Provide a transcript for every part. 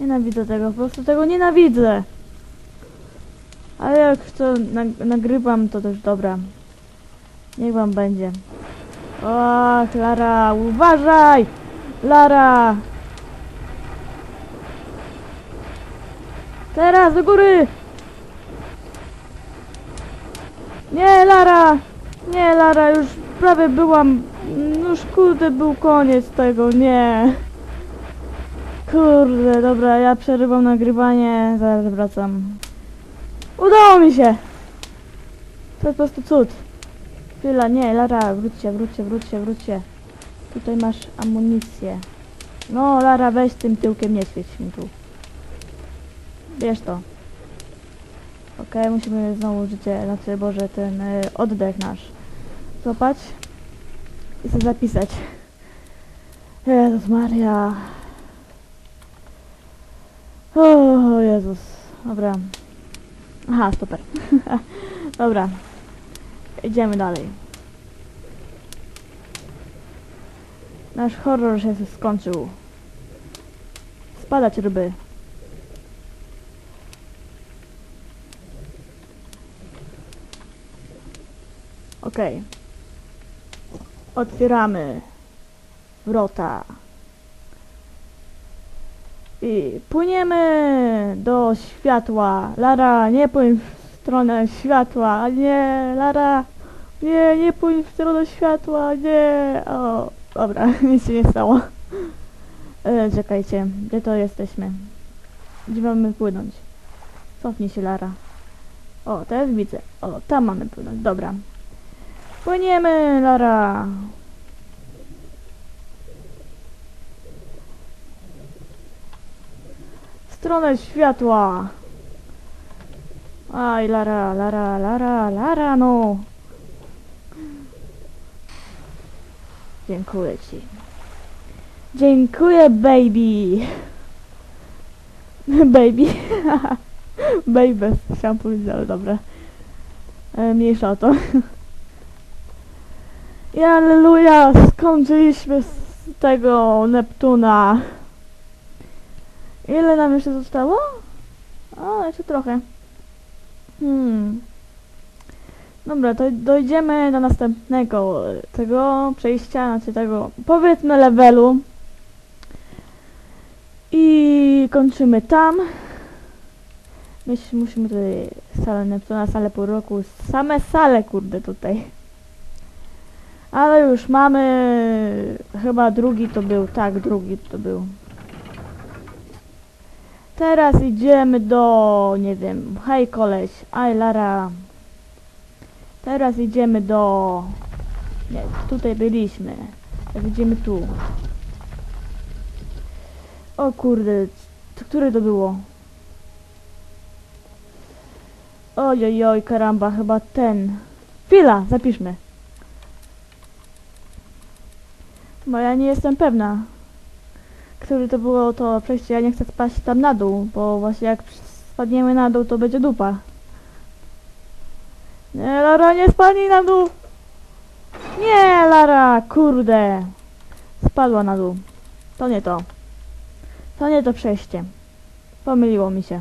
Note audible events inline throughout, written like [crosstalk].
Nienawidzę tego, po prostu tego nienawidzę. Ale jak to nag nagrywam, to też dobra. Niech wam będzie. O, Lara, uważaj! Lara! Teraz do góry! Nie, Lara! Nie, Lara, już prawie byłam... Już kurde, był koniec tego, nie. Kurde, dobra, ja przerywam nagrywanie, zaraz wracam. Udało mi się! To jest po prostu cud. Chwila, nie, Lara, wróćcie, wróćcie, wróćcie, wróćcie. Tutaj masz amunicję. No, Lara, weź tym tyłkiem, nie świeć mi tu. Bierz to. Okej, musimy znowu życie, znaczy, Boże, ten y, oddech nasz. Złapać i sobie zapisać. Jezus Maria. O Jezus. Dobra. Aha, super. [laughs] Dobra. Idziemy dalej. Nasz horror się skończył. Spadać ryby. Okej. Otwieramy wrota. I płyniemy do światła. Lara, nie płyń w stronę światła. Nie, Lara. Nie, nie płyń w stronę światła. Nie. O, dobra, [laughs] nic się nie stało. E, czekajcie, gdzie to jesteśmy? Gdzie mamy płynąć? Cofnij się, Lara. O, teraz widzę. O, tam mamy płynąć. Dobra. Płyniemy, Lara. Stronę światła. Aj, Lara, Lara, Lara, Lara, no. Dziękuję ci. Dziękuję, baby. [laughs] baby. [laughs] baby, chciałam powiedzieć, ale dobra. E, mniejsza o to. [laughs] I skończyliśmy z tego Neptuna. Ile nam jeszcze zostało? O, jeszcze trochę. Hmm. Dobra, to dojdziemy do następnego tego przejścia, znaczy tego powiedzmy levelu. I kończymy tam. Myślę, musimy tutaj salę Neptuna, salę pół roku, same sale kurde tutaj. Ale już mamy, chyba drugi to był, tak, drugi to był. Teraz idziemy do, nie wiem, hej koleś, aj Lara. Teraz idziemy do, nie, tutaj byliśmy. Teraz idziemy tu. O kurde, który to było? Oj, oj, karamba, chyba ten. Chwila, zapiszmy. Bo ja nie jestem pewna, który to było to przejście. Ja nie chcę spaść tam na dół, bo właśnie jak spadniemy na dół, to będzie dupa. Nie, Lara, nie spadnij na dół! Nie, Lara, kurde! Spadła na dół. To nie to. To nie to przejście. Pomyliło mi się.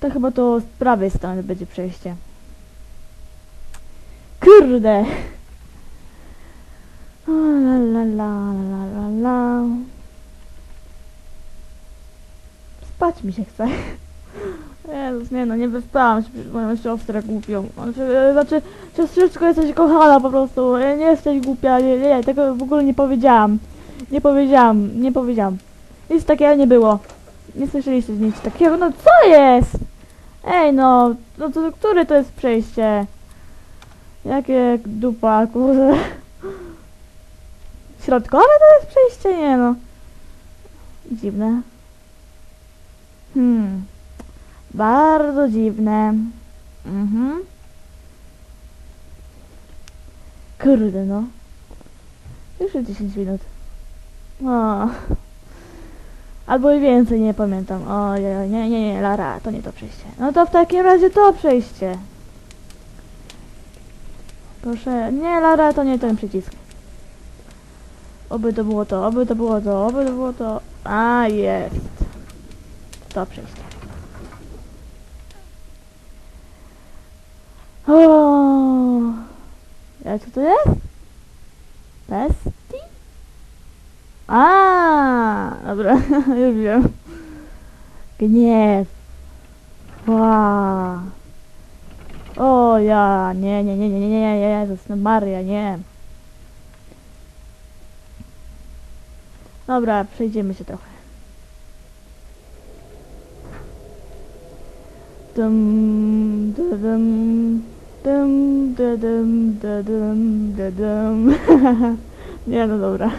To chyba to z prawej strony będzie przejście. Kurde! [laughs] La la la la la la. Spać mi się chce. Jezus, nie no, nie wyspałam się przed moją siostrę głupią. Znaczy, e, znaczy, siostrzyczko jesteś kochana po prostu. Nie jesteś głupia, nie, nie, tego w ogóle nie powiedziałam. Nie powiedziałam, nie powiedziałam. Nic takiego nie było. Nie słyszeliście nic takiego, no co jest? Ej no, no to które to jest przejście? Jakie dupa, kurde. Środkowe to jest przejście? Nie no. Dziwne. Hmm. Bardzo dziwne. Mhm. Kurde no. Już jest 10 minut. O. Albo i więcej, nie pamiętam. O, nie, nie, nie, Lara, to nie to przejście. No to w takim razie to przejście. Proszę, nie, Lara, to nie ten przycisk. Oby to było to, oby to było to, oby to było to. A, jest. To przejść. O, jak co to jest? Bestii? A, dobra, [laughs] już wiem. Gniew. Wow. O ja, nie, nie, nie, nie, nie, nie, nie, Jezus no Maria, nie. Dobra, przejdziemy się trochę. Dum, dum, dum, dum, dum, dum. [laughs] Nie, no dobra.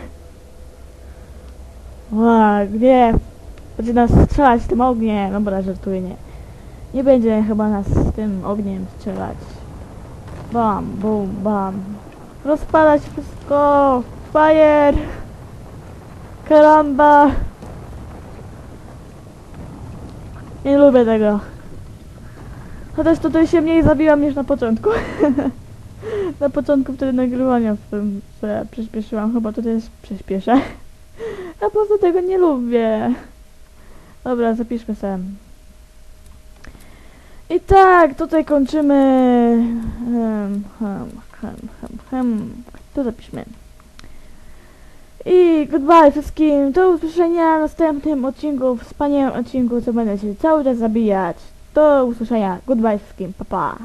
Ła, gniew. Będzie nas strzelać tym ogniem. Dobra, żartuję, nie. Nie będzie chyba nas tym ogniem strzelać. Bam, bum, bam. Rozpalać wszystko. Fire. Karamba. Nie lubię tego. Chociaż tutaj się mniej zabiłam niż na początku. [laughs] na początku wtedy nagrywania w tym, ja przyspieszyłam. Chyba to też przyspieszę. [laughs] Prostu tego nie lubię. Dobra, zapiszmy sobie. I tak, tutaj kończymy. Hmm, hmm, hmm, hmm, hmm. To zapiszmy. I goodbye wszystkim. Do usłyszenia w następnym odcinku, wspaniałym odcinku, co będę się cały czas zabijać. Do usłyszenia. Goodbye wszystkim. Pa pa.